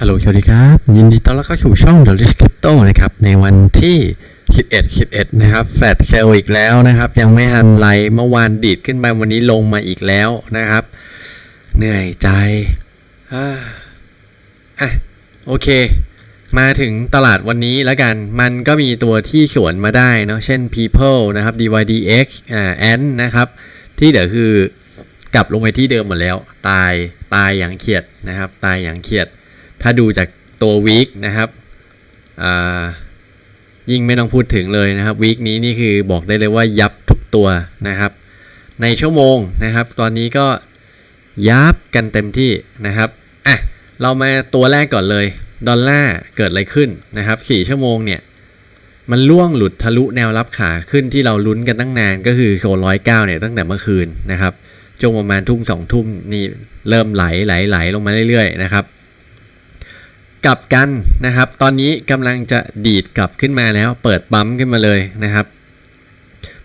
ฮัลโหลสวัสดีครับ ยินดีต้อนรับเข้าสู่ช่อง The List Crypto นะครับ ในวันที่ 11 11 นะครับ แฟลตเซลอีกแล้วนะครับ ยังไม่ทันไรเมื่อวานดีดขึ้นมาวันนี้ลงมาอีกแล้วนะครับ เหนื่อยใจอ่าอะ โอเค มาถึงตลาดวันนี้แล้วกัน มันก็มีตัวที่สวนมาได้เนาะเช่น People นะครับ DYDX อ่า Ant นะครับ ที่เดี๋ยวคือกลับลงไปที่เดิมหมดแล้ว ตายตายอย่างเขียดนะครับ ตายอย่างเขียด ถ้าดูจากตัววีคนะครับยิ่งไม่ต้องพูดถึงเลยนะครับวีคนี้นี่คือบอกได้เลยว่ายับทุกตัวนะครับ ในชั่วโมงนะครับ ตอนนี้ก็ยับกันเต็มที่นะครับอะเรามาตัวแรกก่อนเลยดอลลาร์เกิดอะไรขึ้นนะครับ4ชั่วโมงเนี่ยมันล่วงหลุดทะลุแนวรับขาขึ้นที่เราลุ้นกันตั้งนานก็คือโซนร้อยเก้าเนี่ยตั้งแต่เมื่อคืนนะครับช่วงประมาณทุ่มสองทุ่มนี่เริ่มไหลไหลไหลลงมาเรื่อยๆนะครับ กลับกันนะครับ ตอนนี้กำลังจะดีดกลับขึ้นมาแล้ว เปิดปั๊มขึ้นมาเลยนะครับ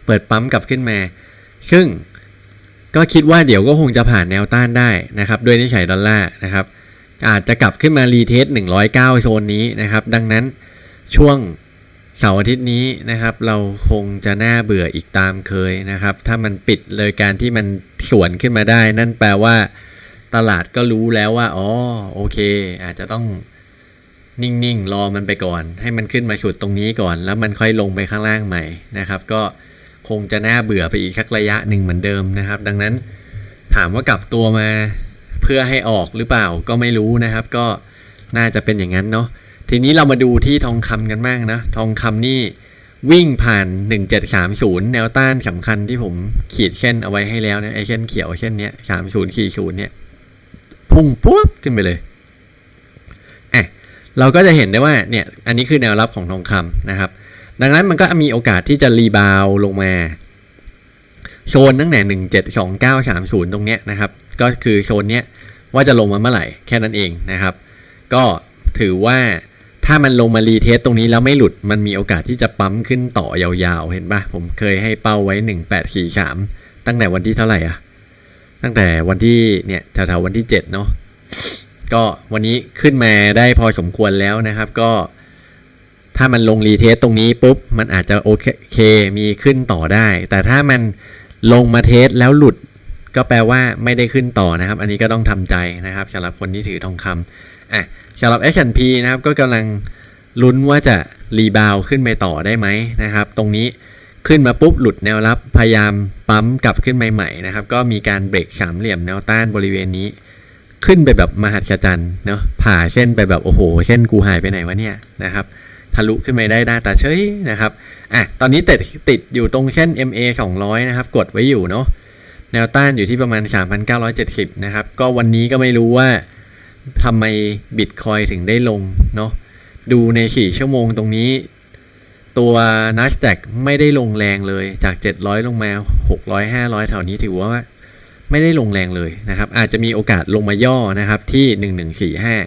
เปิดปั๊มกลับขึ้นมา ซึ่งก็คิดว่าเดี๋ยวก็คงจะผ่านแนวต้านได้นะครับ ด้วยนิสัยดอลลาร์นะครับ อาจจะกลับขึ้นมารีเทส109 โซนนี้นะครับ ดังนั้นช่วงเสาร์อาทิตย์นี้นะครับ เราคงจะน่าเบื่ออีกตามเคยนะครับ ถ้ามันปิดเลยการที่มันสวนขึ้นมาได้ นั่นแปลว่า ตลาดก็รู้แล้วว่าอ๋อโอเค อาจจะต้อง นิ่งๆ รอมันไปก่อน ให้มันขึ้นมาสุดตรงนี้ก่อน แล้วมันค่อยลงไปข้างล่างใหม่นะครับ ก็คงจะน่าเบื่อไปอีกสักระยะหนึ่งเหมือนเดิมนะครับ ดังนั้นถามว่ากลับตัวมาเพื่อให้ออกหรือเปล่าก็ไม่รู้นะครับ ก็น่าจะเป็นอย่างนั้นเนาะทีนี้เรามาดูที่ทองคำกันบ้างนะ ทองคำนี่วิ่งผ่าน 1730 แนวต้านสำคัญที่ผมขีดเส้นเอาไว้ให้แล้วนะไอเส้นเขียวเส้นเนี้ย3040เนี่ยพุ่งปุ๊บขึ้นไปเลย เราก็จะเห็นได้ว่าเนี่ยอันนี้คือแนวรับของทองคำนะครับ ดังนั้นมันก็มีโอกาสที่จะรีบาวลงมาโซนตั้งแต่หนึ่งเจ็ดสองเก้าสามศูนย์ตรงเนี้ยนะครับ ก็คือโซนเนี้ยว่าจะลงมาเมื่อไหร่แค่นั้นเองนะครับ ก็ถือว่าถ้ามันลงมารีเทสตรงนี้แล้วไม่หลุดมันมีโอกาสที่จะปั๊มขึ้นต่อยาวๆ เห็นปะผมเคยให้เป้าไว้หนึ่งแปดสี่สามตั้งแต่วันที่เท่าไหร่อะตั้งแต่วันที่เนี่ยแถวๆวันที่เจ็ดเนาะ ก็วันนี้ขึ้นมาได้พอสมควรแล้วนะครับ ก็ถ้ามันลงรีเทสตรงนี้ปุ๊บ มันอาจจะโอเคมีขึ้นต่อได้ แต่ถ้ามันลงมาเทสแล้วหลุด ก็แปลว่าไม่ได้ขึ้นต่อนะครับ อันนี้ก็ต้องทำใจนะครับสำหรับคนที่ถือทองคำอะสำหรับ S&P นะครับก็กำลังลุ้นว่าจะรีบาวขึ้นไปต่อได้ไหมนะครับ ตรงนี้ขึ้นมาปุ๊บหลุดแนวรับพยายามปั๊มกลับขึ้นใหม่ๆนะครับ ก็มีการเบรกสามเหลี่ยมแนวต้านบริเวณนี้ ขึ้นไปแบบมหัศจรรย์เนาะผ่าเส้นไปแบบโอ้โห เส้นกูหายไปไหนวะเนี่ยนะครับทะลุขึ้นไปได้หน้าตาเฉยนะครับอะตอนนี้ติดติดอยู่ตรงเส้น MA 200 นะครับ กดไว้อยู่เนาะแนวต้านอยู่ที่ประมาณ 3,970 นะครับ ก็วันนี้ก็ไม่รู้ว่าทำไมบิตคอยถึงได้ลงเนาะดูใน 4 ชั่วโมงตรงนี้ ตัว NASDAQ ไม่ได้ลงแรงเลยจาก 700 ลงมา 600 500 แถวนี้ถือว่า ไม่ได้ลงแรงเลยนะครับ อาจจะมีโอกาสลงมาย่อนะครับที่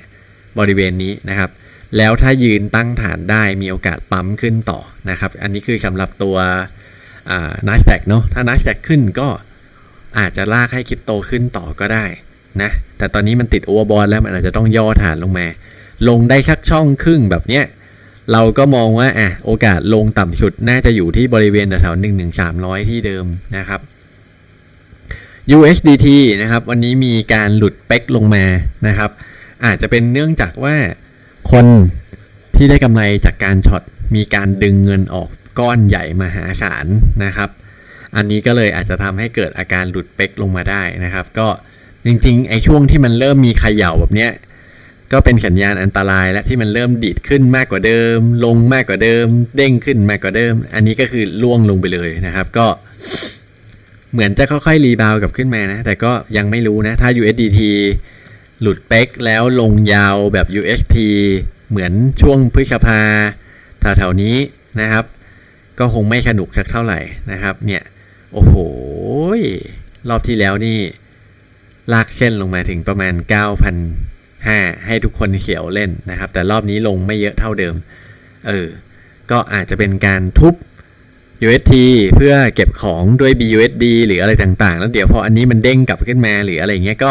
1145 บริเวณนี้นะครับ แล้วถ้ายืนตั้งฐานได้มีโอกาสปั๊มขึ้นต่อนะครับ อันนี้คือสำหรับตัวนัสแ a กเนาะถ้านัสแ a กขึ้นก็อาจจะลากให้คริปโตขึ้นต่อก็ได้นะแต่ตอนนี้มันติดโอเวอร์บอลแล้วมันอาจจะต้องย่อฐานลงมา ลงได้ชักช่องครึ่งแบบเนี้ยเราก็มองว่าอะโอกาสลงต่ำสุดน่าจะอยู่ที่บริเวณแถวหนึ่งหนึ่งสามร้อยที่เดิมนะครับ USDT นะครับวันนี้มีการหลุดเป๊กลงมานะครับ อาจจะเป็นเนื่องจากว่าคนที่ได้กำไรจากการช็อตมีการดึงเงินออกก้อนใหญ่มหาศาลนะครับ อันนี้ก็เลยอาจจะทำให้เกิดอาการหลุดเป๊กลงมาได้นะครับ ก็จริงๆไอ้ช่วงที่มันเริ่มมีเขย่าแบบเนี้ยก็เป็นสัญญาณอันตรายและที่มันเริ่มดีดขึ้นมากกว่าเดิม ลงมากกว่าเดิม เด้งขึ้นมากกว่าเดิม อันนี้ก็คือล่วงลงไปเลยนะครับ ก็ เหมือนจะค่อยๆรีบาวกับขึ้นมานะ แต่ก็ยังไม่รู้นะ ถ้า USDT หลุดเป๊กแล้วลงยาวแบบ UST เหมือนช่วงพฤษภาแถวๆนี้นะครับ ก็คงไม่สนุกสักเท่าไหร่นะครับ เนี่ย โอ้โห รอบที่แล้วนี่ ลากเส้นลงมาถึงประมาณ 9,500 ให้ทุกคนเขียวเล่นนะครับ แต่รอบนี้ลงไม่เยอะเท่าเดิม เออ ก็อาจจะเป็นการทุบ UST เพื่อเก็บของด้วย BUSD หรืออะไรต่างๆ แล้วเดี๋ยวพออันนี้มันเด้งกลับขึ้นมาหรืออะไรเงี้ยก็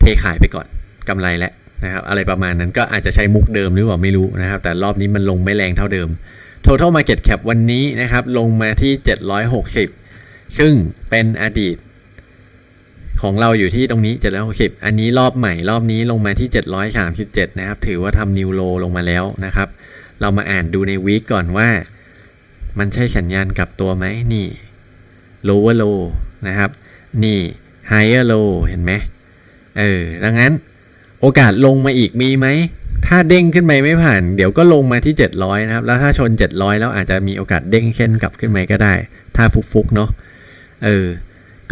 เทขายไปก่อนกำไรแล้วนะครับอะไรประมาณนั้นก็อาจจะใช้มุกเดิมหรือเปล่าไม่รู้นะครับ แต่รอบนี้มันลงไม่แรงเท่าเดิม Total Market Cap วันนี้นะครับ ลงมาที่ 760 ซึ่งเป็นอดีต ของเราอยู่ที่ตรงนี้ 760 อันนี้รอบใหม่รอบนี้ลงมาที่ 737 นะครับ ถือว่าทำนิวโลลงมาแล้วนะครับ เรามาอ่านดูในวีคก่อนว่า มันใช่สัญญาณกลับตัวไหมนี่ lower low นะครับ นี่ higher low เห็นไหมเออดังนั้นโอกาสลงมาอีกมีไหม ถ้าเด้งขึ้นไปไม่ผ่าน เดี๋ยวก็ลงมาที่ 700 นะครับ แล้วถ้าชน 700 แล้วอาจจะมีโอกาสเด้งเช่นกลับขึ้นไปก็ได้ ถ้าฟุกๆเนาะเออ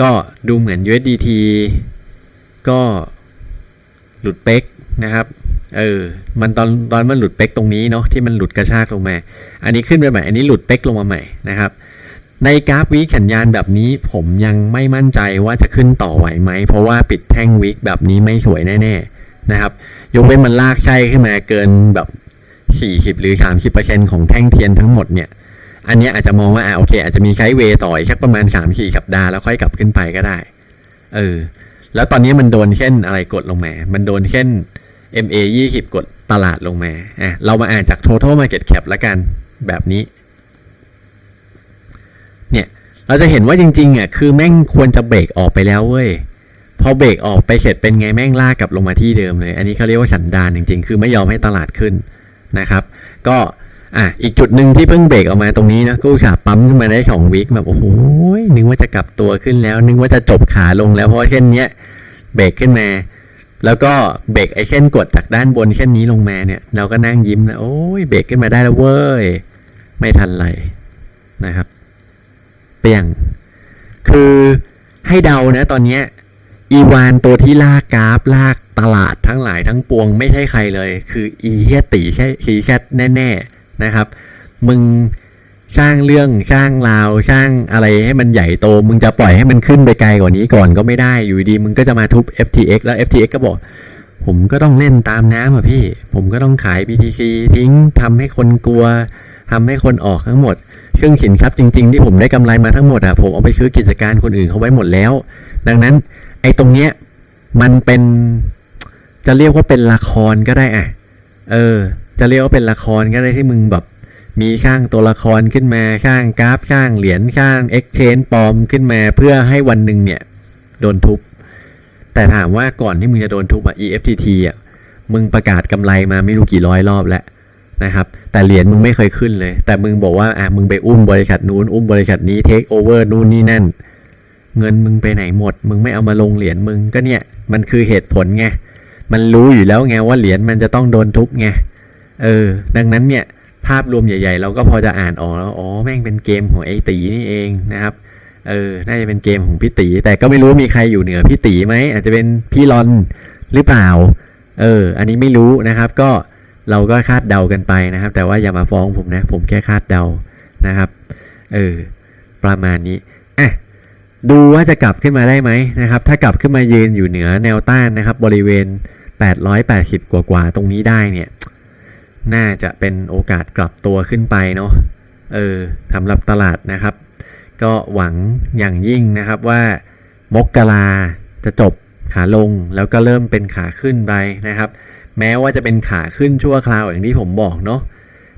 ก็ดูเหมือน USDT ก็หลุดเป๊กนะครับ เออ มันตอนตอนมันหลุดเป๊กตรงนี้เนาะที่มันหลุดกระชากลงมา อันนี้ขึ้นไปใหม่ อันนี้หลุดเป๊กลงมาใหม่นะครับ ในกราฟวิกสัญญาณแบบนี้ผมยังไม่มั่นใจว่าจะขึ้นต่อไหวไหม เพราะว่าปิดแท่งวิกแบบนี้ไม่สวยแน่ๆนะครับ ยกเว้นมันลากไส้ขึ้นมาเกินแบบ 40 หรือ 30%ของแท่งเทียนทั้งหมดเนี่ย อันนี้อาจจะมองว่าอ่าโอเค อาจจะมีใช้เวต่อยสักประมาณ 3-4 สัปดาห์แล้วค่อยกลับขึ้นไปก็ได้ เออ แล้วตอนนี้มันโดนเส้นอะไรกดลงมา มันโดนเส้น MA 20 กดตลาดลงมาอะเรามาอ่านจาก total market cap ละกันแบบนี้ เนี่ย เราจะเห็นว่าจริงๆอะคือแม่งควรจะเบรกออกไปแล้วเว้ย พอเบรกออกไปเสร็จเป็นไงแม่งลากกลับลงมาที่เดิมเลย อันนี้เขาเรียกว่าสันดานจริง ๆ คือไม่ยอมให้ตลาดขึ้นนะครับ ก็อะอีกจุดหนึ่งที่เพิ่งเบรกออกมาตรงนี้นะก็อุตส่าห์ปั๊มขึ้นมาได้สองวิคแบบโอ้โหนึกว่าจะกลับตัวขึ้นแล้ว นึกว่าจะจบขาลงแล้วเพราะเช่นเนี้ยเบรกขึ้นมา แล้วก็เบรกไอ้เส้นกดจากด้านบนเส้นนี้ลงมาเนี่ย เราก็นั่งยิ้มนะโอ้ยเบรกขึ้นมาได้แล้วเว้ย ไม่ทันไรนะครับเปียงคือให้เดานะตอนเนี้ยอีวานตัวที่ลากกราฟลากตลาดทั้งหลายทั้งปวงไม่ใช่ใครเลย คืออีเฮียตีใช่ซีแซดแน่ ๆ นะครับ มึง สร้างเรื่องสร้างราวสร้างอะไรให้มันใหญ่โต มึงจะปล่อยให้มันขึ้นไปไกลกว่านี้ก่อนก็ไม่ได้อยู่ดี มึงก็จะมาทุบ FTX แล้ว FTX ก็บอก ผมก็ต้องเล่นตามน้ำอะพี่ ผมก็ต้องขาย BTC ทิ้งทำให้คนกลัวทำให้คนออกทั้งหมด ซึ่งสินทรัพย์จริง ๆ ที่ผมได้กำไรมาทั้งหมดอะผมเอาไปซื้อกิจการคนอื่นเขาไว้หมดแล้ว ดังนั้นไอ้ตรงเนี้ยมันเป็นจะเรียกว่าเป็นละครก็ได้อะ เออ จะเรียกว่าเป็นละครก็ได้ที่มึงแบบ มีสร้างตัวละครขึ้นมาสร้างกราฟสร้างเหรียญสร้าง exchange ปลอมขึ้นมาเพื่อให้วันหนึ่งเนี่ยโดนทุบ แต่ถามว่าก่อนที่มึงจะโดนทุบอะ EFTT อะมึงประกาศกำไรมาไม่รู้กี่ร้อยรอบแล้วนะครับ แต่เหรียญมึงไม่เคยขึ้นเลย แต่มึงบอกว่าอะมึงไปอุ้มบริษัทนู้นอุ้มบริษัทนี้เทคโอเวอร์นู่นนี่นั่น เงินมึงไปไหนหมด มึงไม่เอามาลงเหรียญมึงก็เนี่ยมันคือเหตุผลไงมันรู้อยู่แล้วไงว่าเหรียญมันจะต้องโดนทุบไงเออ ดังนั้นเนี่ย ภาพรวมใหญ่ ๆ เราก็พอจะอ่านออกแล้วอ๋อแม่งเป็นเกมของไอ้ตีนี่เองนะครับเออน่าจะเป็นเกมของพี่ตี แต่ก็ไม่รู้มีใครอยู่เหนือพี่ตีไหมอาจจะเป็นพี่รอนหรือเปล่าเอออันนี้ไม่รู้นะครับก็เราก็คาดเดากันไปนะครับ แต่ว่าอย่ามาฟ้องผมนะ ผมแค่คาดเดานะครับเออประมาณนี้อะดูว่าจะกลับขึ้นมาได้ไหมนะครับ ถ้ากลับขึ้นมายืนอยู่เหนือแนวต้านนะครับ บริเวณ 880 กว่ากว่าๆตรงนี้ได้เนี่ย น่าจะเป็นโอกาสกลับตัวขึ้นไปเนาะเออสำหรับตลาดนะครับ ก็หวังอย่างยิ่งนะครับว่ามกราจะจบขาลงแล้วก็เริ่มเป็นขาขึ้นไปนะครับ แม้ว่าจะเป็นขาขึ้นชั่วคราวอย่างที่ผมบอกเนาะ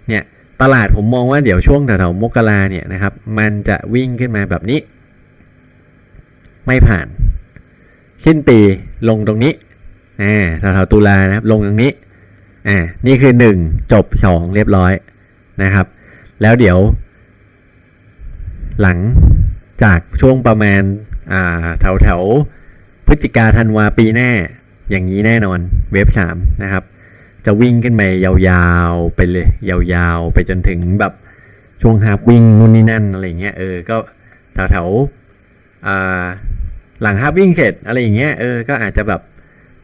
เนี่ยตลาดผมมองว่าเดี๋ยวช่วงแถวๆมกราเนี่ยนะครับ มันจะวิ่งขึ้นมาแบบนี้ ไม่ผ่าน สิ้นปีลงตรงนี้อ่าแถวๆตุลานะครับ ลงตรงนี้ อ่านี่คือ 1 จบ 2 เรียบร้อยนะครับ แล้วเดี๋ยว หลังจากช่วงประมาณอ่าแถวแถวๆพฤศจิกาธันวาปีหน้า อย่างนี้แน่นอนเว็บ 3 นะครับ จะวิ่งขึ้นไปยาวๆ ไปเลย ยาวๆ ไปจนถึงแบบช่วงฮาวิ่งนู่นนี่นั่นอะไรเงี้ยเออก็แถวแถวๆอ่าหลังฮาวิ่งเสร็จอะไรอย่างเงี้ยเออก็อาจจะแบบ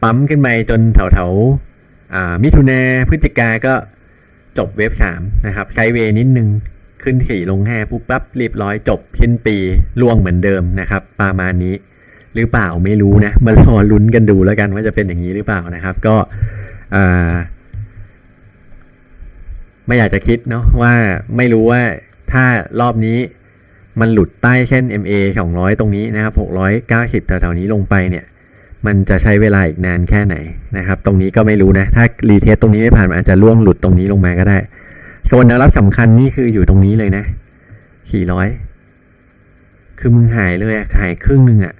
ปั๊มขึ้นไปจนแถวแถวๆ มิถุนาพฤศจิกาก็จบเว็บ 3 นะครับ ใช้เวนิดนึง ขึ้น 4 ลง 5 ปุ๊บปั๊บเรียบร้อยจบสิ้นปีล่วงเหมือนเดิมนะครับ ประมาณนี้ หรือเปล่าไม่รู้นะ มารอลุ้นกันดูแล้วกันว่าจะเป็นอย่างนี้หรือเปล่านะครับ ก็ไม่อยากจะคิดเนาะว่าไม่รู้ว่าถ้ารอบนี้มันหลุดใต้เส้น MA 200 ตรงนี้นะครับ 690แถวๆนี้ลงไปเนี่ย มันจะใช้เวลาอีกนานแค่ไหนนะครับ ตรงนี้ก็ไม่รู้นะ ถ้ารีเทสตรงนี้ไม่ผ่านอาจจะล่วงหลุดตรงนี้ลงมาก็ได้โซนแนวรับสำคัญนี่คืออยู่ตรงนี้เลยนะ 400 คือมึงหายเลยอะหายครึ่งหนึ่งอะ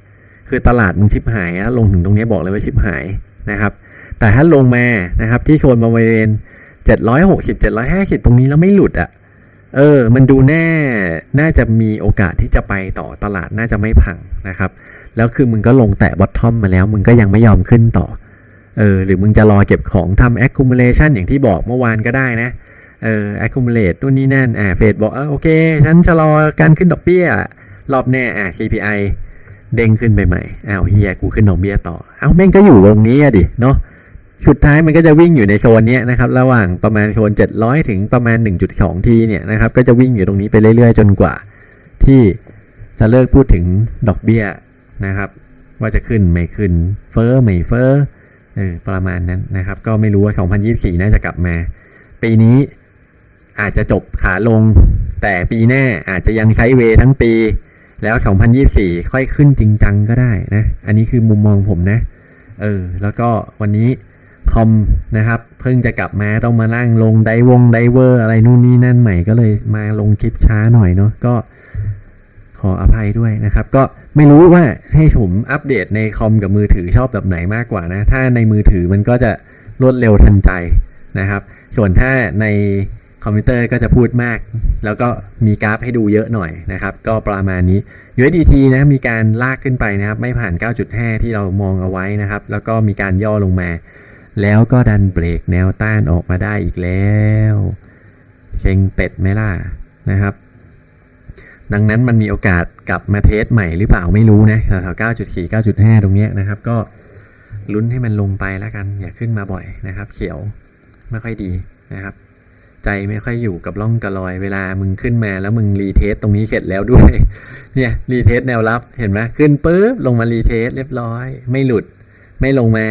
คือตลาดมึงชิบหายอะลงถึงตรงนี้บอกเลยว่าชิบหายนะครับ แต่ถ้าลงมานะครับ ที่โซนบริเวณ760 750 ตรงนี้แล้วไม่หลุดอะเออ มันดูแน่ น่าจะมีโอกาสที่จะไปต่อตลาดน่าจะไม่พังนะครับ แล้วคือมึงก็ลงแตะบอททอมมาแล้ว มึงก็ยังไม่ยอมขึ้นต่อ เออ หรือมึงจะรอเก็บของทำ accumulation อย่างที่บอกเมื่อวานก็ได้นะ เออ accumulate นู่นนี่นั่น อ่าเฟดบอกเออโอเค ฉันจะรอการขึ้นดอกเบี้ย รอบแน่อ่า CPI เด้งขึ้นไปใหม่ อ้าวเฮียกูขึ้นดอกเบี้ยต่อ เอ้าแม่งก็อยู่ตรงนี้อะดิ เนาะสุดท้ายมันก็จะวิ่งอยู่ในโซนนี้นะครับ ระหว่างประมาณโซน 700 ถึงประมาณ 1.2 ทีเนี่ยนะครับ ก็จะวิ่งอยู่ตรงนี้ไปเรื่อยๆ จนกว่า ที่จะเลิกพูดถึงดอกเบี้ย นะครับ ว่าจะขึ้นไม่ขึ้นเฟอ้อไม่เฟ้อเออประมาณนั้นนะครับ ก็ไม่รู้ว่า 2024 น่าจะกลับมา ปีนี้อาจจะจบขาลง แต่ปีหน้าอาจจะยังใช้เวทั้งปี แล้ว 2024 ค่อยขึ้นจริงจังก็ได้นะ อันนี้คือมุมมองผมนะ เออ แล้วก็วันนี้คอมนะครับ เพิ่งจะกลับมาต้องมานั่งลงไดวงไดเวอร์อะไรนู่นนี่นั่นใหม่ก็เลยมาลงคลิปช้าหน่อยเนาะก็ ขออภัยด้วยนะครับ ก็ไม่รู้ว่าให้ผมอัปเดตในคอมกับมือถือชอบแบบไหนมากกว่านะ ถ้าในมือถือมันก็จะรวดเร็วทันใจนะครับ ส่วนถ้าในคอมพิวเตอร์ก็จะพูดมาก แล้วก็มีกราฟให้ดูเยอะหน่อยนะครับ ก็ประมาณนี้ USDT นะมีการลากขึ้นไปนะครับ ไม่ผ่าน 9.5 ที่เรามองเอาไว้นะครับ แล้วก็มีการย่อลงมา แล้วก็ดันเบรกแนวต้านออกมาได้อีกแล้ว เซ็งเป็ดไหมล่ะนะครับ ดังนั้นมันมีโอกาสกลับมาเทสใหม่หรือเปล่าไม่รู้นะแถวๆ9.4 9.5 ตรงเนี้ยนะครับ ก็ลุ้นให้มันลงไปแล้วกัน อย่าขึ้นมาบ่อยนะครับ เขียวไม่ค่อยดีนะครับ ใจไม่ค่อยอยู่กับล่องกระลอยเวลามึงขึ้นมาแล้วมึงรีเทสตรงนี้เสร็จแล้วด้วยเนี่ยรีเทสแนวรับเห็นไหมขึ้นปุ๊บลงมารีเทสเรียบร้อย ไม่หลุด ไม่ลงมา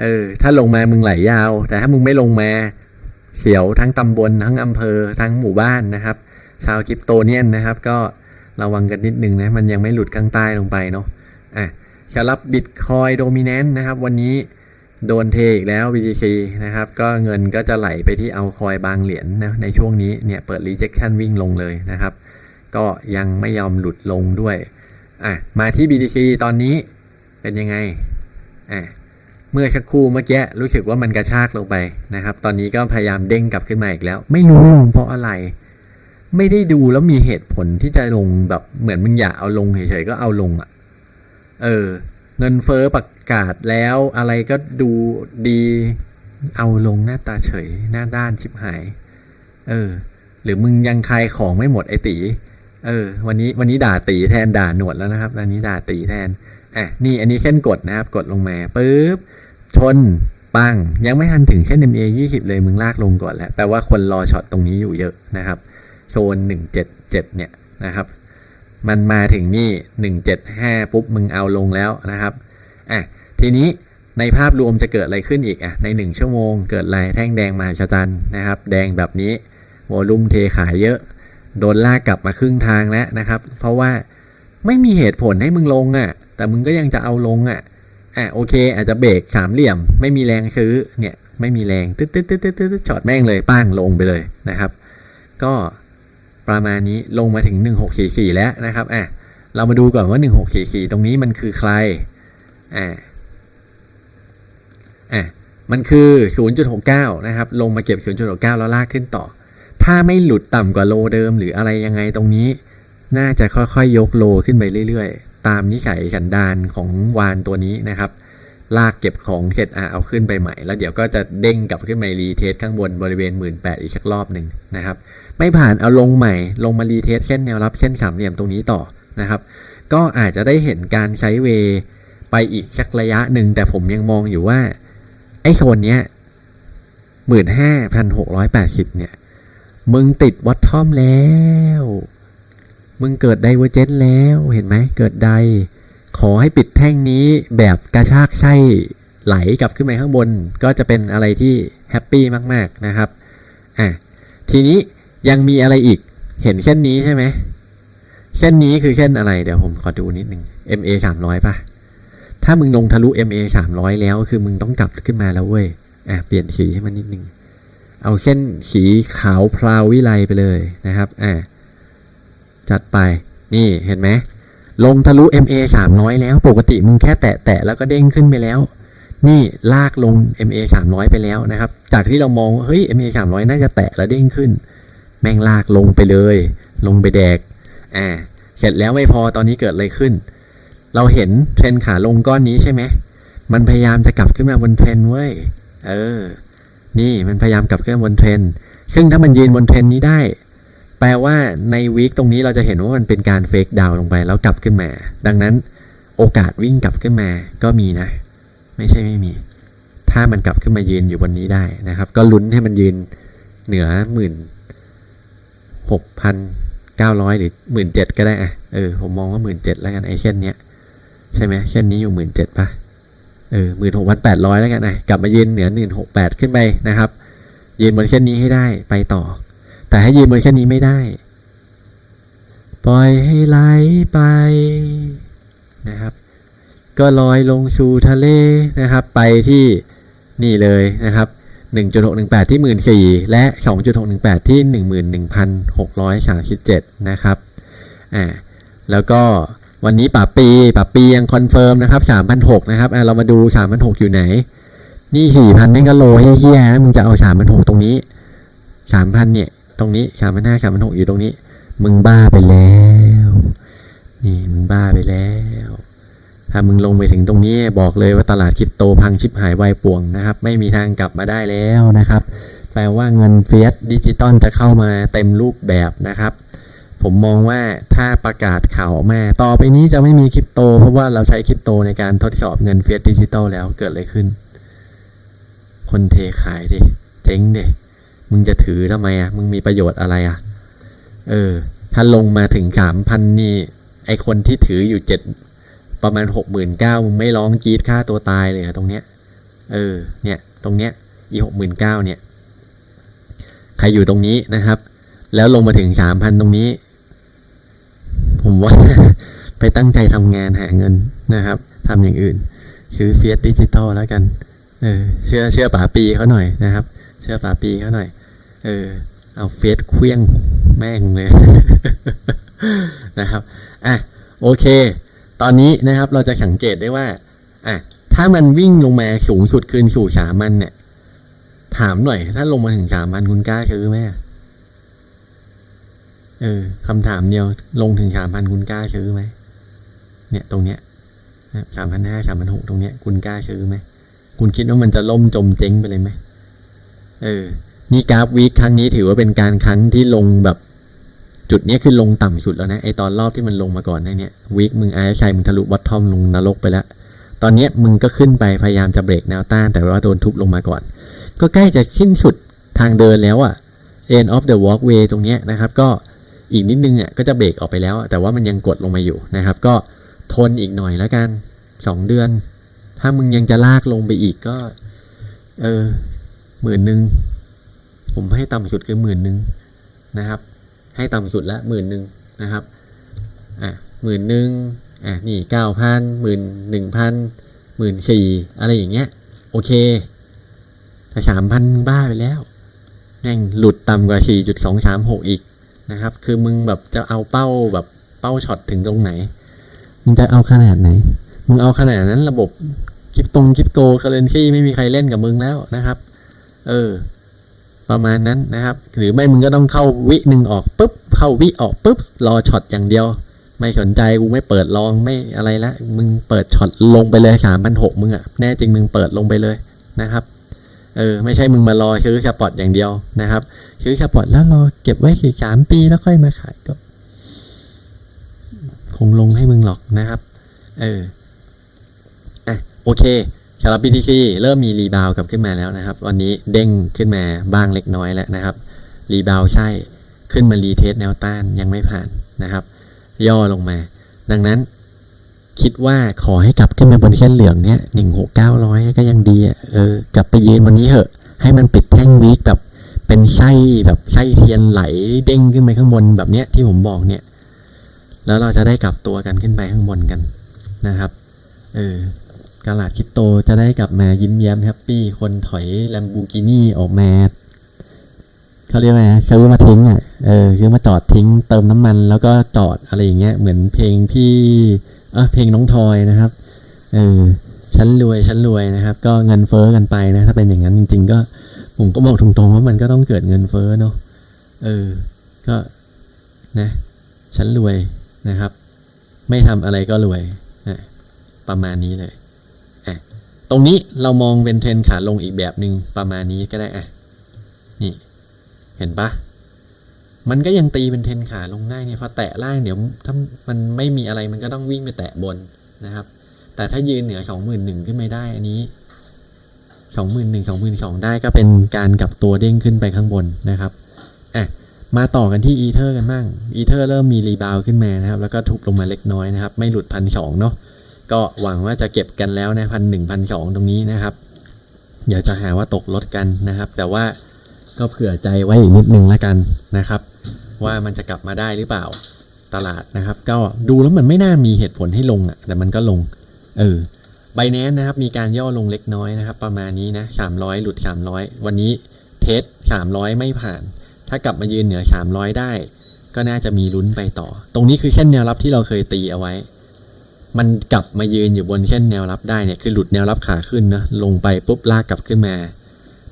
เออถ้าลงมามึงไหลยาว แต่ถ้ามึงไม่ลงมาเสียวทั้งตำบลทั้งอำเภอทั้งหมู่บ้านนะครับ ชาวคริปโตเนียนนะครับ ก็ระวังกันนิดนึงนะ มันยังไม่หลุดข้างใต้ลงไปเนาะอะสำหรับบิตคอยโดมิเนนต์นะครับ วันนี้โดนเทอีกแล้ว BTC นะครับ ก็เงินก็จะไหลไปที่เอาคอยบางเหรียญนะในช่วงนี้เนี่ยเปิด rejection วิ่งลงเลยนะครับ ก็ยังไม่ยอมหลุดลงด้วยอะมาที่ BTC ตอนนี้เป็นยังไงอะเมื่อสักครู่เมื่อกี้รู้สึกว่ามันกระชากลงไปนะครับ ตอนนี้ก็พยายามเด้งกลับขึ้นมาอีกแล้ว ไม่รู้ลงเพราะอะไร ไม่ได้ดูแล้วมีเหตุผลที่จะลงแบบเหมือนมึงอยากเอาลงเฉยๆก็เอาลงอะ่ะ เออ เงินเฟอ้อประกาศแล้วอะไรก็ดูดีเอาลงหน้าตาเฉยหน้าด้านชิบหาย เออ หรือมึงยังคายของไม่หมดไอตีเออ วันนี้วันนี้ด่าตีแทนด่าหนวดแล้วนะครับอันนี้ด่าตีแทนอะนี่อันนี้เส้นกดนะครับ กดลงมาปุ๊บชนปังยังไม่ทันถึงเส้น MA 20 เลยมึงลากลงก่อนแล้วแปลว่าคนรอช็อตตรงนี้อยู่เยอะนะครับ โซน 177 เนี่ยนะครับ มันมาถึงนี่ 175 ปุ๊บมึงเอาลงแล้วนะครับอะทีนี้ในภาพรวมจะเกิดอะไรขึ้นอีกอะใน 1 ชั่วโมงเกิดอะไรแท่งแดงมหาชจันนะครับ แดงแบบนี้วอลุ่มเทขายเยอะ โดนลากกลับมาครึ่งทางแล้วนะครับ เพราะว่าไม่มีเหตุผลให้มึงลงอะ แต่มึงก็ยังจะเอาลงอะอะโอเค อาจจะเบรกสามเหลี่ยม ไม่มีแรงซื้อเนี่ยไม่มีแรงตึ๊ดตึ๊ดตึ๊ดตึ๊ดตึ๊ดช็อตแม่งเลยป้างลงไปเลยนะครับ ก็ ประมาณนี้ลงมาถึง 1644 แล้วนะครับอะเรามาดูก่อนว่า 1644 ตรงนี้มันคือใครอะอะมันคือ 0.69 นะครับ ลงมาเก็บ 0.69 แล้วลากขึ้นต่อ ถ้าไม่หลุดต่ำกว่าโลเดิมหรืออะไรยังไงตรงนี้ น่าจะค่อยๆยกโลขึ้นไปเรื่อยๆ ตามนิสัยสันดานของวานตัวนี้นะครับ ลากเก็บของเสร็จอะเอาขึ้นไปใหม่ แล้วเดี๋ยวก็จะเด้งกลับขึ้นมารีเทสข้างบนบริเวณ 18,000อีกสักรอบหนึ่งนะครับ ไม่ผ่านเอาลงใหม่ ลงมารีเทสเส้นแนวรับเส้นสามเหลี่ยมตรงนี้ต่อนะครับ ก็อาจจะได้เห็นการใช้เวย์ไปอีกสักระยะหนึ่ง แต่ผมยังมองอยู่ว่า ไอ้โซนเนี้ยหมื่นห้าพันหกร้อยแปดสิบเนี่ย มึงติดวอตทอมแล้ว มึงเกิดไดเวอร์เจนแล้วเห็นไหมเกิดได ขอให้ปิดแท่งนี้แบบกระชากไส้ไหลกลับขึ้นไปข้างบน ก็จะเป็นอะไรที่แฮปปี้มากๆนะครับอะทีนี้ยังมีอะไรอีกเห็นเส้นนี้ใช่ไหมเส้นนี้คือเส้นอะไร เดี๋ยวผมขอดูนิดนึง MA 300ป่ะ ถ้ามึงลงทะลุ MA 300 แล้วคือมึงต้องกลับขึ้นมาแล้วเว้ยอะเปลี่ยนสีให้มันนิดนึง เอาเส้นสีขาวพราววิไลไปเลยนะครับอะจัดไปนี่เห็นไหม ลงทะลุ MA 300 แล้วปกติมึงแค่แตะแตะแล้วก็เด้งขึ้นไปแล้ว นี่ลากลง MA 300 ไปแล้วนะครับ จากที่เรามองเฮ้ย MA 300 น่าจะแตะแล้วเด้งขึ้น แม่งลากลงไปเลย ลงไปแดกอ่าเสร็จแล้วไม่พอตอนนี้เกิดอะไรขึ้น เราเห็นเทรนขาลงก้อนนี้ใช่ไหมมันพยายามจะกลับขึ้นมาบนเทรนเว้ยเออ นี่มันพยายามกลับขึ้นมาบนเทรนซึ่งถ้ามันยืนบนเทรนนี้ได้ แปลว่าในวีคตรงนี้เราจะเห็นว่ามันเป็นการเฟกดาวลงไปแล้วกลับขึ้นมา ดังนั้นโอกาสวิ่งกลับขึ้นมาก็มีนะ ไม่ใช่ไม่มี ถ้ามันกลับขึ้นมายืนอยู่บนนี้ได้นะครับ ก็ลุ้นให้มันยืนเหนือหมื่นหกพันเก้าร้อยหรือหมื่นเจ็ดก็ได้อะเออผมมองว่าหมื่นเจ็ดแล้วกันไอ้เส้นเนี้ยใช่ไหมเส้นนี้อยู่หมื่นเจ็ดปะเออหมื่นหกพันแปดร้อยแล้วกันนะกลับมายืนเหนือหนึ่งหกแปดขึ้นไปนะครับยืนบนเส้นนี้ให้ได้ไปต่อ แต่ให้ยืนบนเส้นนี้ไม่ได้ ปล่อยให้ไหลไปนะครับ ก็ลอยลงสู่ทะเลนะครับ ไปที่นี่เลยนะครับ1.618 ที่ 14,000 และ 2.618 ที่ 11,637 นะครับ อ่า แล้วก็วันนี้ป่าปีป่าปียังคอนเฟิร์มนะครับ3,600นะครับ อ่าเรามาดู3,600อยู่ไหน นี่ 4,000นี่ก็โลเฮี้ยๆมึงจะเอา3,600ตรงนี้ 3,000 เนี่ย ตรงนี้3,500 3,600อยู่ตรงนี้ มึงบ้าไปแล้ว นี่มึงบ้าไปแล้ว ถ้ามึงลงไปถึงตรงนี้บอกเลยว่าตลาดคริปโตพังชิบหายวายป่วงนะครับ ไม่มีทางกลับมาได้แล้วนะครับ แปลว่าเงินเฟียสดิจิตอลจะเข้ามาเต็มรูปแบบนะครับผมมองว่าถ้าประกาศข่าวออกมาต่อไปนี้จะไม่มีคริปโต เพราะว่าเราใช้คริปโตในการทดสอบเงินเฟียสดิจิตอลแล้วเกิดอะไรขึ้น คนเทขายดิ เจ๊งดิ มึงจะถือทำไมอะ มึงมีประโยชน์อะไรอะ เออ ถ้าลงมาถึงสามพันนี่ ไอคนที่ถืออยู่เจ็ดประมาณหกหมื่นเก้ามึงไม่ร้องกรีดฆ่าตัวตายเลยเหรอตรงเนี้ย เออ เนี่ย ตรงเนี้ย อีหกหมื่นเก้าเนี่ย ใครอยู่ตรงนี้นะครับ แล้วลงมาถึงสามพันตรงนี้ ผมว่า ไปตั้งใจทำงานหาเงินนะครับทำอย่างอื่น ซื้อเฟียสดิจิตอลแล้วกัน เออ เชื่อเชื่อป๋าปีเขาหน่อยนะครับ เชื่อป๋าปีเขาหน่อย เออเอาเฟสเคลี้ยงแม่งเลยนะครับอะโอเค ตอนนี้นะครับเราจะสังเกตได้ว่าอะถ้ามันวิ่งลงมาสูงสุดคืนสู่สามันเนี่ย ถามหน่อย ถ้าลงมาถึงสามันคุณกล้าซื้อไหมเออคำถามเดียวลงถึงสามพันคุณกล้าซื้อไหมเนี่ยตรงเนี้ยสามพันห้าสามพันหกตรงเนี้ย คุณกล้าซื้อไหมคุณคิดว่ามันจะล่มจมเจ๊งไปเลยไหมเออ นี่กราฟวีคครั้งนี้ถือว่าเป็นการครั้งที่ลงแบบ จุดนี้คือลงต่ำสุดแล้วนะไอตอนรอบที่มันลงมาก่อนหน้าเนี้ยวีคมึงไอ้ชัยมึงทะลุบอททอมลงนรกไปแล้ว ตอนนี้มึงก็ขึ้นไปพยายามจะเบรกแนวต้าน แต่ว่าโดนทุบลงมาก่อน ก็ใกล้จะสิ้นสุดทางเดินแล้วอะ end of the walkway ตรงนี้นะครับ ก็อีกนิดนึงอะก็จะเบรกออกไปแล้ว แต่ว่ามันยังกดลงมาอยู่นะครับ ก็ทนอีกหน่อยแล้วกันสองเดือน ถ้ามึงยังจะลากลงไปอีกก็ เออหมื่นหนึ่ง ผมให้ต่ำสุดคือหมื่นหนึ่งนะครับ ให้ต่ำสุดละหมื่นหนึ่งนะครับอะหมื่นหนึ่งอะนี่เก้าพันหมื่นหนึ่งพันหมื่นสี่อะไรอย่างเงี้ยโอเคแต่สามพันบ้าไปแล้วแม่งหลุดต่ำกว่าสี่จุดสองสามหกอีกนะครับ คือมึงแบบจะเอาเป้าแบบเป้าช็อตถึงตรงไหน มึงจะเอาขนาดไหน มึงเอาขนาดนั้นระบบคริปตงคริปโตเคอเรนซีไม่มีใครเล่นกับมึงแล้วนะครับ เออ ประมาณนั้นนะครับ หรือไม่มึงก็ต้องเข้าวิหนึ่งออกปุ๊บ เข้าวิออกปุ๊บ รอช็อตอย่างเดียว ไม่สนใจกูไม่เปิดลองไม่อะไรละ มึงเปิดช็อตลงไปเลยสามพันหกมึงอะแน่จริงมึงเปิดลงไปเลยนะครับ เออไม่ใช่มึงมารอซื้อสปอตอย่างเดียวนะครับ ซื้อสปอตแล้วรอเก็บไว้สี่สามปีแล้วค่อยมาขายก็ คงลงให้มึงหรอกนะครับ เอออะโอเค สำหรับ BTC เริ่มมีรีบาวกลับขึ้นมาแล้วนะครับ วันนี้เด้งขึ้นมาบ้างเล็กน้อยแล้วนะครับ รีบาวใช่ขึ้นมารีเทสแนวต้านยังไม่ผ่านนะครับ ย่อลงมา ดังนั้นคิดว่าขอให้กลับขึ้นมาบนเส้นเหลืองเนี้ยหนึ่งหกเก้าร้อยก็ยังดีอะเออกลับไปยืนวันนี้เหอะ ให้มันปิดแท่งวีคแบบเป็นไส้แบบไส้เทียนไหลเด้งขึ้นไปข้างบนแบบเนี้ยที่ผมบอกเนี่ย แล้วเราจะได้กลับตัวกันขึ้นไปข้างบนกันนะครับ เออ กาลาดคริปโตจะได้กลับมายิ้มแย้มแฮปปี้ คนถอย Lamborghini ออกมาเขาเรียกว่าไงซื้อมาทิ้งอะ เออซื้อมาจอดทิ้ง เติมน้ำมันแล้วก็จอดอะไรอย่างเงี้ย เหมือนเพลงพี่เออเพลงน้องทอยนะครับ เออฉันรวยฉันรวยนะครับ ก็เงินเฟ้อกันไปนะ ถ้าเป็นอย่างนั้นจริง ๆ ก็ผมก็บอกตรงๆว่ามันก็ต้องเกิดเงินเฟ้อเนาะ เออ ก็นะฉันรวยนะครับ ไม่ทำอะไรก็รวยนะประมาณนี้เลย ตรงนี้เรามองเป็นเทรนขาลงอีกแบบหนึ่งประมาณนี้ก็ได้อะนี่ เห็นปะมันก็ยังตีเป็นเทรนขาลงได้เนี่ยพอแตะล่างเดี๋ยวถ้ามันไม่มีอะไรมันก็ต้องวิ่งไปแตะบนนะครับ แต่ถ้ายืนเหนือสองหมื่นหนึ่งขึ้นไม่ได้อันนี้สองหมื่นหนึ่งสองหมื่นสองได้ก็เป็นการกลับตัวเด้งขึ้นไปข้างบนนะครับอะมาต่อกันที่อีเทอร์กันบ้างอีเทอร์เริ่มมีรีบาวขึ้นมานะครับ แล้วก็ทุบลงมาเล็กน้อยนะครับ ไม่หลุดพันสองเนาะ ก็หวังว่าจะเก็บกันแล้วนะพันหนึ่งพันสองตรงนี้นะครับเดี๋ยวจะหาว่าตกลดกันนะครับ แต่ว่าก็เผื่อใจไว้อีกนิดนึงแล้วกันนะครับ ว่ามันจะกลับมาได้หรือเปล่าตลาดนะครับ ก็ดูแล้วมันไม่น่ามีเหตุผลให้ลงอะแต่มันก็ลง เออไบแนนนะครับ มีการย่อลงเล็กน้อยนะครับ ประมาณนี้นะสามร้อยหลุดสามร้อยวันนี้เทสสามร้อยไม่ผ่าน ถ้ากลับมายืนเหนือสามร้อยได้ ก็น่าจะมีลุ้นไปต่อ ตรงนี้คือเส้นแนวรับที่เราเคยตีเอาไว้ มันกลับมายืนอยู่บนเส้นแนวรับได้เนี่ยคือหลุดแนวรับขาขึ้นนะลงไปปุ๊บลากกลับขึ้นมา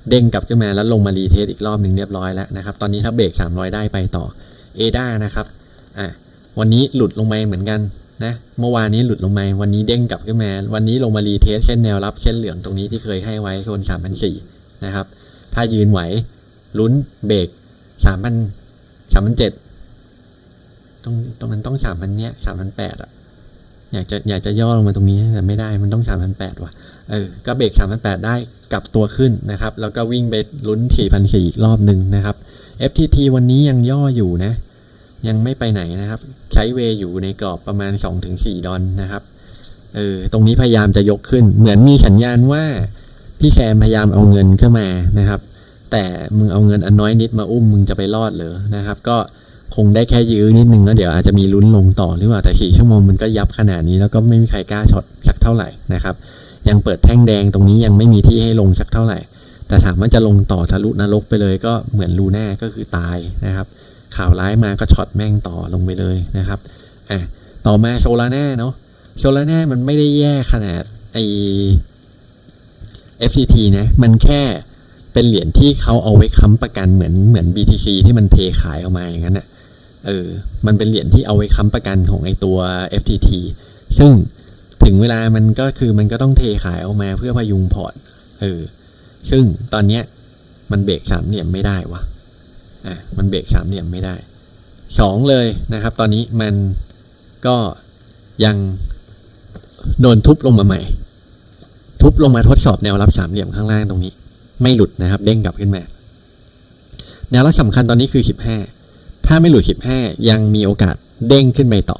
เด้งกลับขึ้นมาแล้วลงมารีเทสอีกรอบหนึ่งเรียบร้อยแล้วนะครับตอนนี้ถ้าเบรก300 ได้ไปต่อเอด้านะครับอะวันนี้หลุดลงมาเหมือนกันนะเมื่อวานนี้หลุดลงมาวันนี้เด้งกลับขึ้นมา วันนี้ลงมารีเทสเส้นแนวรับเส้นเหลืองตรงนี้ที่เคยให้ไว้โซน3,004นะครับถ้ายืนไหวลุ้นเบรก3,000 3,007ตรงตรงนั้นต้อง3,000เนี้ย3,008อะ อยากจะอยากจะย่อลงมาตรงนี้แต่ไม่ได้มันต้อง3,008ว่ะเออก็เบรก3,008ได้กลับตัวขึ้นนะครับ แล้วก็วิ่งไปลุ้น4,400อีกรอบหนึ่งนะครับ FTT วันนี้ยังย่ออยู่นะ ยังไม่ไปไหนนะครับ ใช้เวอยู่ในกรอบประมาณ 2-4 ดอลนะครับเออตรงนี้พยายามจะยกขึ้น เหมือนมีสัญญาณว่าพี่แซมพยายามเอาเงินขึ้นมานะครับ แต่มึงเอาเงินอันน้อยนิดมาอุ้มมึงจะไปรอดเหรอนะครับ ก็ คงได้แค่ยื้อนิดนึงแล้วเดี๋ยวอาจจะมีลุ้นลงต่อหรือเปล่าแต่4ชั่วโมงมันก็ยับขนาดนี้แล้วก็ไม่มีใครกล้าช็อตสักเท่าไหร่นะครับยังเปิดแท่งแดงตรงนี้ยังไม่มีที่ให้ลงสักเท่าไหร่ แต่ถามว่าจะลงต่อทะลุนรกไปเลยก็เหมือนลูน่าก็คือตายนะครับ ข่าวร้ายมาก็ช็อตแม่งต่อลงไปเลยนะครับอะต่อมาโซลาน่าเนาะโซลาน่ามันไม่ได้แย่ขนาดไอ FCT นะมันแค่เป็นเหรียญที่เขาเอาไว้ค้ำประกันเหมือนเหมือน BTC ที่มันเทขายออกมาอย่างนั้นน่ะ เออ มันเป็นเหรียญที่เอาไว้ค้ำประกันของไอตัว FTT ซึ่งถึงเวลามันก็คือมันก็ต้องเทขายออกมาเพื่อพยุงพอร์ต เออ ซึ่งตอนเนี้ยมันเบรกสามเหลี่ยมไม่ได้วะอะ มันเบรกสามเหลี่ยมไม่ได้สองเลยนะครับ ตอนนี้มันก็ยังโดนทุบลงมาใหม่ ทุบลงมาทดสอบแนวรับสามเหลี่ยมข้างล่างตรงนี้ ไม่หลุดนะครับ เด้งกลับขึ้นมา แนวรับสำคัญตอนนี้คือสิบห้า ถ้าไม่หลุดสิบห้ายังมีโอกาสเด้งขึ้นไปต่อ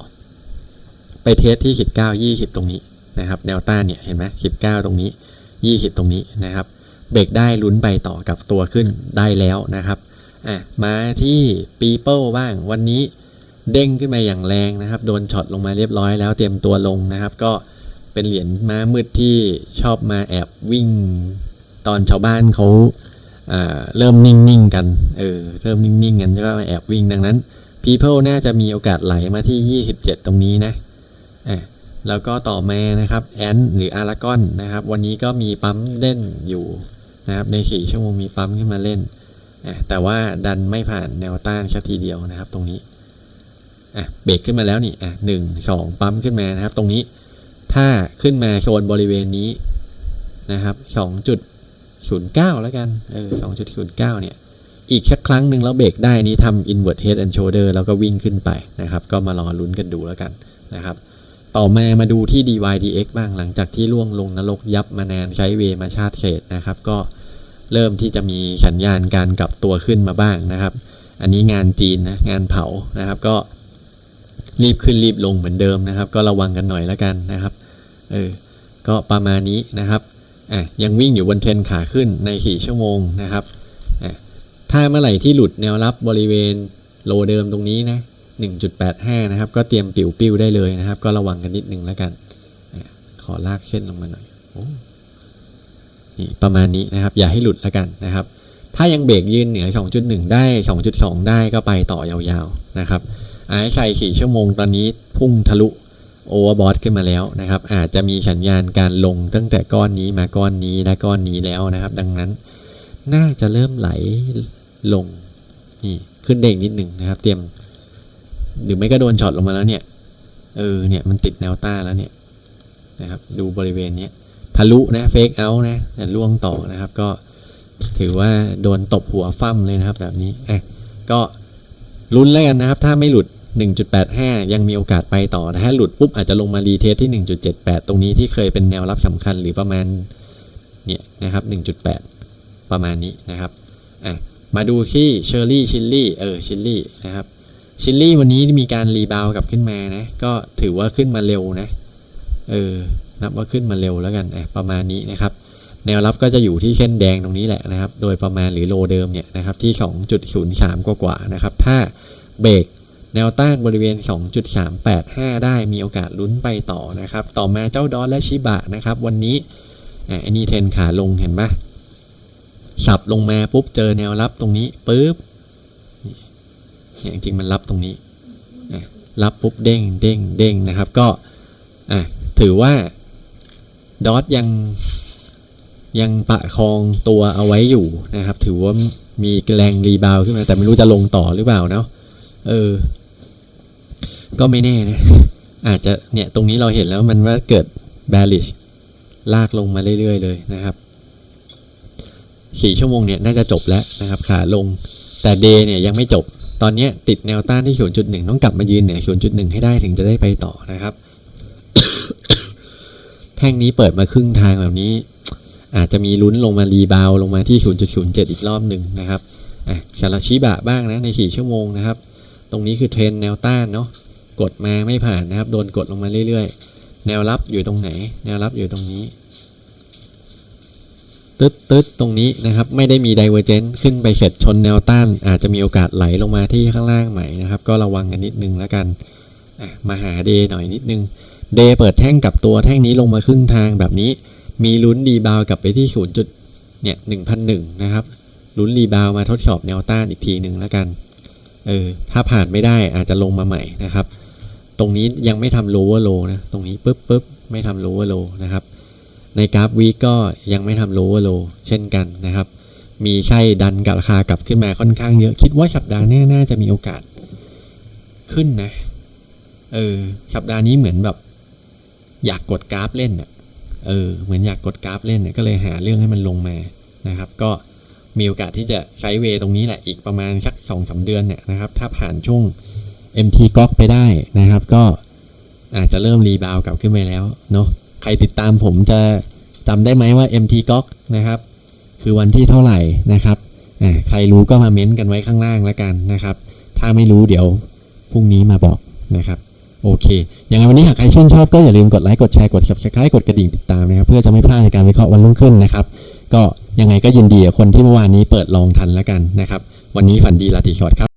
ไปเทสที่ 19 20 ตรงนี้นะครับ แนวต้านเนี่ยเห็นไหม19 ตรงนี้ 20 ตรงนี้นะครับ เบรกได้ลุ้นไปต่อกับตัวขึ้นได้แล้วนะครับอะมาที่ปีเปิลบ้างวันนี้เด้งขึ้นมาอย่างแรงนะครับ โดนช็อตลงมาเรียบร้อยแล้วเตรียมตัวลงนะครับ ก็เป็นเหรียญม้ามืดที่ชอบมาแอบวิ่ง ตอนชาวบ้านเขา เริ่มนิ่งๆกันเออเริ่มนิ่งๆกันก็มาแอบวิ่งดังนั้น People น่าจะมีโอกาสไหลมาที่ 27 ตรงนี้นะอะแล้วก็ต่อมานะครับแอนหรืออารากอนนะครับ วันนี้ก็มีปั๊มเล่นอยู่นะครับใน 4 ชั่วโมงมีปั๊มขึ้นมาเล่นแต่ว่าดันไม่ผ่านแนวต้านสักทีเดียวนะครับ ตรงนี้อะเบรกขึ้นมาแล้วนี่อะหนึ่งสองปั๊มขึ้นมานะครับ ตรงนี้ถ้าขึ้นมาโซนบริเวณนี้นะครับสองจุด ศูนย์เก้าแล้วกันเออสองจุดศูนย์เก้าเนี่ย อีกสักครั้งหนึ่งแล้วเบรกได้นี้ทำ invert head and shoulder แล้วก็วิ่งขึ้นไปนะครับ ก็มารอลุ้นกันดูแล้วกันนะครับต่อมามาดูที่ DYDX บ้างหลังจากที่ล่วงลงนรกยับมานานใช้เวมาชาติเศษนะครับ ก็เริ่มที่จะมีสัญญาณการกลับตัวขึ้นมาบ้างนะครับ อันนี้งานจีนนะงานเผานะครับ ก็รีบขึ้นรีบลงเหมือนเดิมนะครับ ก็ระวังกันหน่อยแล้วกันนะครับเออก็ประมาณนี้นะครับ อะยังวิ่งอยู่บนเทรนขาขึ้นใน 4 ชั่วโมงนะครับอะถ้าเมื่อไหร่ที่หลุดแนวรับบริเวณโลเดิมตรงนี้นะ1.85 นะครับ ก็เตรียมปิวปิ้วได้เลยนะครับ ก็ระวังกันนิดนึงแล้วกัน ขอลากเส้นลงมาหน่อยอนี่ประมาณนี้นะครับ อย่าให้หลุดแล้วกันนะครับ ถ้ายังเบรกยืนเหนือ 2.1 ได้ 2.2 ได้ก็ไปต่อยาวๆนะครับไอ้ใส่4ชั่วโมงตอนนี้พุ่งทะลุ โอเวอร์บอทขึ้นมาแล้วนะครับ อาจจะมีสัญญาณการลงตั้งแต่ก้อนนี้มาก้อนนี้และก้อนนี้แล้วนะครับ ดังนั้นน่าจะเริ่มไหลลงนี่ขึ้นเด้งนิดหนึ่งนะครับ เตรียมหรือไม่ก็โดนช็อตลงมาแล้วเนี่ย เออเนี่ยมันติดแนวต้าแล้วเนี่ยนะครับ ดูบริเวณเนี้ยทะลุนะเฟกเอาท์นะแต่ล่วงต่อนะครับ ก็ถือว่าโดนตบหัวฟั่มเลยนะครับ แบบนี้อะก็ลุ้นแล้วกันนะครับ ถ้าไม่หลุด 1.85 ยังมีโอกาสไปต่อถ้าหลุดปุ๊บอาจจะลงมารีเทสที่ 1.78 ตรงนี้ที่เคยเป็นแนวรับสำคัญหรือประมาณเนี่ยนะครับ 1.8 ประมาณนี้นะครับอะมาดูที่เชอร์รี่ชิลลี่เออชิลลี่นะครับชิลลี่วันนี้มีการรีบาวกลับขึ้นมานะก็ถือว่าขึ้นมาเร็วนะเออนับว่าขึ้นมาเร็วแล้วกันอะประมาณนี้นะครับ แนวรับก็จะอยู่ที่เส้นแดงตรงนี้แหละนะครับ โดยประมาณหรือโลเดิมเนี่ยนะครับที่ 2.03 กว่ากว่าๆนะครับถ้าเบรก แนวต้านบริเวณ 2.385 ได้มีโอกาสลุ้นไปต่อนะครับ ต่อมาเจ้าดอลและชิบะนะครับ วันนี้อันนี้เทรนขาลงเห็นปะสับลงมาปุ๊บเจอแนวรับตรงนี้ปุ๊บเนี่ยจริงๆมันรับตรงนี้รับปุ๊บเด้งเด้งเด้งนะครับ ก็ถือว่าดอทยังยังประคองตัวเอาไว้อยู่นะครับ ถือว่ามีแรงรีบาวขึ้นมาแต่ไม่รู้จะลงต่อหรือเปล่าเนาะเออ ก็ไม่แน่นะอาจจะเนี่ยตรงนี้เราเห็นแล้วมันว่าเกิด bearish ลากลงมาเรื่อย ๆ เลยนะครับสี่ชั่วโมงเนี่ยน่าจะจบแล้วนะครับขาลงแต่เดย์เนี่ยยังไม่จบตอนนี้ติดแนวต้านที่ 0.1 ต้องกลับมายืนเหนือ 0.1 ให้ได้ถึงจะได้ไปต่อนะครับ แท่งนี้เปิดมาครึ่งทางแบบนี้ อาจจะมีลุ้นลงมารีบาวลงมาที่ 0.07 อีกรอบหนึ่งนะครับอะชารชิบะบ้างนะใน 4 ชั่วโมงนะครับ ตรงนี้คือเทรนแนวต้านเนาะ กดมาไม่ผ่านนะครับ โดนกดลงมาเรื่อยๆ แนวรับอยู่ตรงไหน แนวรับอยู่ตรงนี้ ตึ๊ดตึ๊ดตรงนี้นะครับ ไม่ได้มีไดเวอร์เจนขึ้นไปเสร็จชนแนวต้าน อาจจะมีโอกาสไหลลงมาที่ข้างล่างใหม่นะครับ ก็ระวังกันนิดนึงแล้วกันมาหาเดย์หน่อยนิดนึงเดย์เปิดแท่งกับตัวแท่งนี้ลงมาครึ่งทางแบบนี้ มีลุ้นรีบาวกลับไปที่ 0. จุดเนี่ย1,001นหนึ่งนะครับลุ้นรีบาวมาทดสอบแนวต้านอีกทีหนึ่งแล้วกัน เออ ถ้าผ่านไม่ได้อาจจะลงมาใหม่นะครับ ตรงนี้ยังไม่ทำ lower low นะ ตรงนี้ปุ๊บปุ๊บไม่ทำ lower low นะครับ ในกราฟวีก็ยังไม่ทำ lower low เช่นกันนะครับ มีใช่ดันกับราคากลับขึ้นมาค่อนข้างเยอะ คิดว่าสัปดาห์หน้าน่าจะมีโอกาสขึ้นนะ เออ สัปดาห์นี้เหมือนแบบ อยากกดกราฟเล่นอะเออ เหมือนอยากกดกราฟเล่นเนี่ยก็เลยหาเรื่องให้มันลงมานะครับ ก็มีโอกาสที่จะไซด์เวย์ตรงนี้แหละอีกประมาณสักสองสาเดือนเนี่ยนะครับ ถ้าผ่านช่วง MT ก๊อกไปได้นะครับ ก็อาจจะเริ่มรีบาวกลับขึ้นไปแล้วเนาะใครติดตามผมจะจำได้ไหมว่า MT ก๊อกนะครับ คือวันที่เท่าไหร่นะครับใครรู้ก็มาเม้นต์กันไว้ข้างล่างแล้วกันนะครับ ถ้าไม่รู้เดี๋ยวพรุ่งนี้มาบอกนะครับโอเคยังไงวันนี้หากใครชื่นชอบก็อย่าลืมกดไลค์ กดแชร์ กด subscribe กดกระดิ่งติดตามนะครับ เพื่อจะไม่พลาดในการวิเคราะห์วันรุ่งขึ้นนะครับ ก็ยังไงก็ยินดีกับคนที่เมื่อวานนี้เปิดลองทันแล้วกันนะครับ วันนี้ฝันดีราตรีสวัสดิ์ครับ